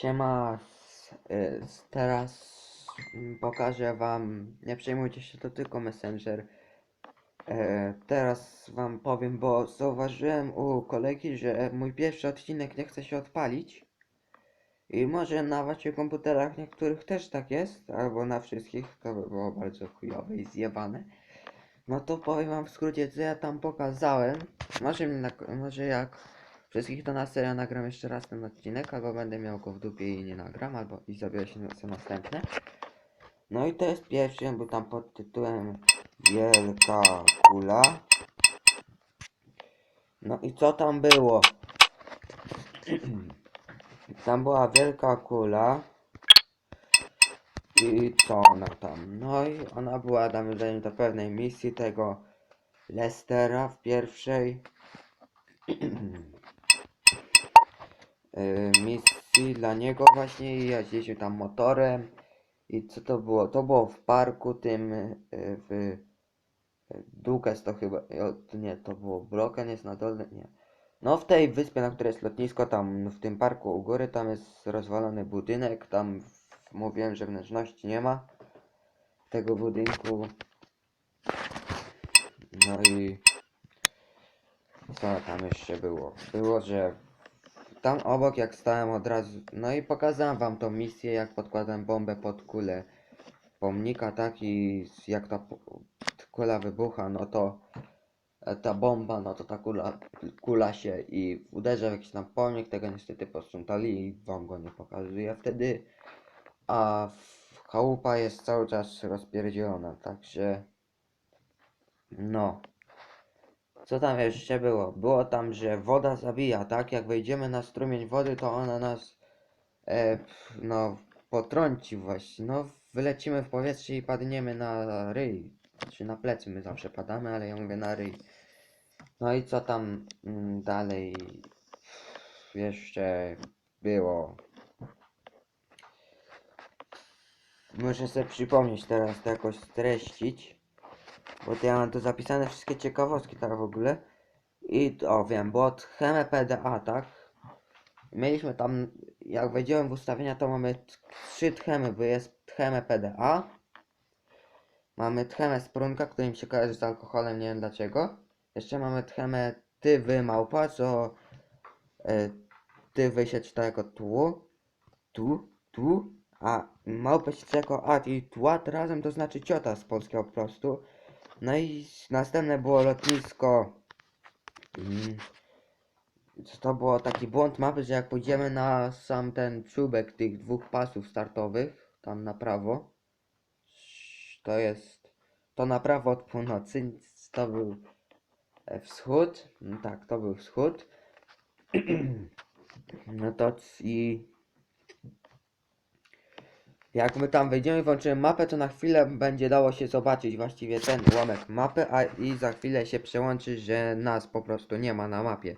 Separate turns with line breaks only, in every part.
Siema, y, teraz pokażę wam, nie przejmujcie się, to tylko Messenger. E, teraz wam powiem, bo zauważyłem u kolegi, że mój pierwszy odcinek nie chce się odpalić. I może na waszych komputerach niektórych też tak jest, albo na wszystkich, to by było bardzo chujowe i zjebane. No to powiem wam w skrócie, co ja tam pokazałem. Może, na, może jak wszystkich to na serio nagram jeszcze raz ten odcinek, albo będę miał go w dupie i nie nagram, albo i zabiorę się na następne. No i to jest pierwszy, on był tam pod tytułem Wielka Kula. No i co tam było? Tam była wielka kula. I co ona tam? No i ona była nawiązaniem do pewnej misji tego Lestera w pierwszej misji dla niego właśnie i jeździliśmy tam motorem i co to było? To było w parku tym y, w Dukes to chyba, nie, to było Broken jest na dole, nie. No w tej wyspie, na której jest lotnisko, tam w tym parku u góry, tam jest rozwalony budynek, tam mówiłem, że wnętrzności nie ma tego budynku. No i co tam jeszcze było? Było, że tam obok jak stałem od razu, no i pokazałem wam tą misję, jak podkładam bombę pod kulę pomnika, tak i jak ta kula wybucha, no to e, ta bomba, no to ta kula, kula się i uderza w jakiś tam pomnik, tego niestety posprzątali i wam go nie pokazuję wtedy. A chałupa jest cały czas rozpierdzielona, także no. Co tam jeszcze było? Było tam, że woda zabija, tak? Jak wejdziemy na strumień wody, to ona nas e, no potrąci właśnie. No wylecimy w powietrze i padniemy na ryj. Czy na plecy my zawsze padamy, ale ja mówię na ryj. No i co tam mm, dalej jeszcze było? Muszę sobie przypomnieć teraz to jakoś streścić. Bo ja mam tu zapisane wszystkie ciekawostki tak w ogóle. I o wiem, Heme PDA, tak? Mieliśmy tam, jak wejdziemy w ustawienia, to mamy trzy tchemy, bo jest tchemę PDA. Mamy tchemę sprunka, który mi się kojarzy z alkoholem, nie wiem dlaczego. Jeszcze mamy tchemę tywy małpa, co e, tywy się czyta jako tłu, tu, tu, a małpę się czyta jako at i tłat razem to znaczy ciota z polskiego po prostu. No i następne było lotnisko. Co To było? Taki błąd mapy, że jak pójdziemy na sam ten czubek tych dwóch pasów startowych, tam na prawo, to jest, to na prawo od północy, to był e, wschód, no tak, to był wschód, no to i jak my tam wejdziemy i włączymy mapę, to na chwilę będzie dało się zobaczyć właściwie ten ułamek mapy, a i za chwilę się przełączy, że nas po prostu nie ma na mapie.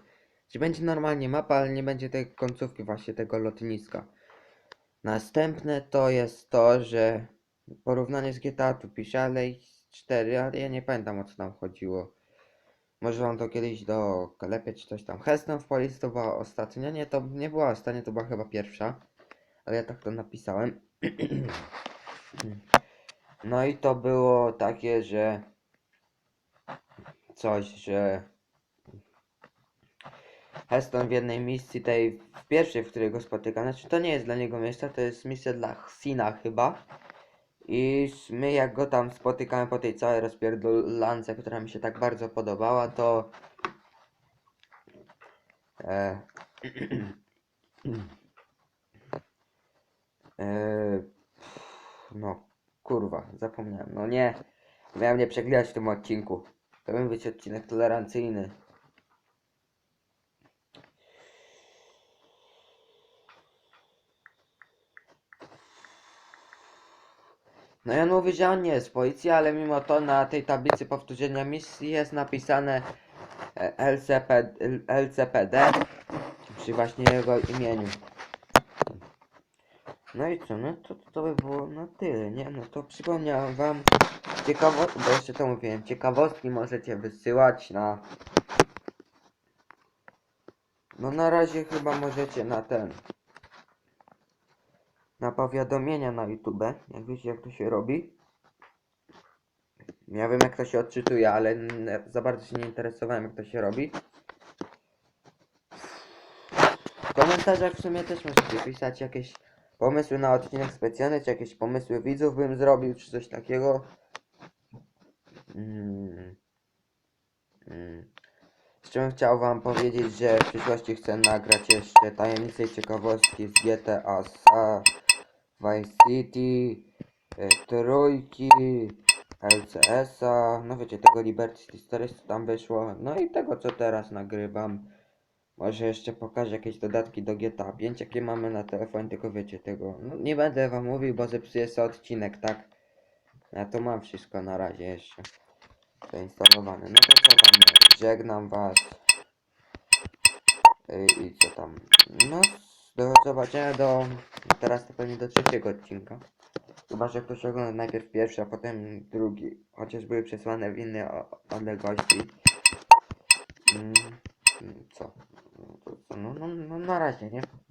Czy będzie normalnie mapa, ale nie będzie tej końcówki właśnie tego lotniska. Następne to jest to, że porównanie z GTA tu pisze, ale i 4, ale ja nie pamiętam o co tam chodziło. Może wam to kiedyś doklepię czy coś tam. Heston w Policji to była ostatnia, nie, to nie była ostatnia, to była chyba pierwsza. Ale ja tak to napisałem. No i to było takie, że coś, że Heston w jednej misji tej, w pierwszej, w której go spotykam, znaczy to nie jest dla niego miejsce, to jest misja dla Xina chyba. I my jak go tam spotykamy po tej całej rozpierdolance, która mi się tak bardzo podobała, to... E, e, no, kurwa, zapomniałem. No nie, miałem nie przeglądać w tym odcinku. To powinien być odcinek tolerancyjny. No ja mówię, że on nie jest z policji, ale mimo to na tej tablicy powtórzenia misji jest napisane e, LCP, LCPD przy właśnie jego imieniu. No i co, no to, to by było na tyle, nie? No to przypomniałem wam ciekawostki, bo jeszcze to mówiłem, ciekawostki możecie wysyłać na... No na razie chyba możecie na ten... na powiadomienia na YouTube, jak wiecie jak to się robi. Ja wiem jak to się odczytuje, ale za bardzo się nie interesowałem jak to się robi. W komentarzach w sumie też możecie pisać jakieś pomysły na odcinek specjalny, czy jakieś pomysły widzów bym zrobił, czy coś takiego. Mm. Mm. Jeszcze bym chciał wam powiedzieć, że w przyszłości chcę nagrać jeszcze tajemnice i ciekawostki z GTA SA, Vice City, e, Trójki, LCS-a, no wiecie, tego Liberty Stories co tam wyszło, no i tego co teraz nagrywam. Może jeszcze pokażę jakieś dodatki do GTA 5, jakie mamy na telefonie, tylko wiecie tego, no nie będę wam mówił, bo zepsuje sobie odcinek, tak? Ja to mam wszystko na razie jeszcze zainstalowane. No to co tam, żegnam was. Yy, I co tam, no do zobaczenia do, teraz to pewnie do trzeciego odcinka. Chyba, że ktoś ogląda najpierw pierwszy, a potem drugi. Chociaż były przesłane w innej o- odległości. Mm, mm, co? No, to co?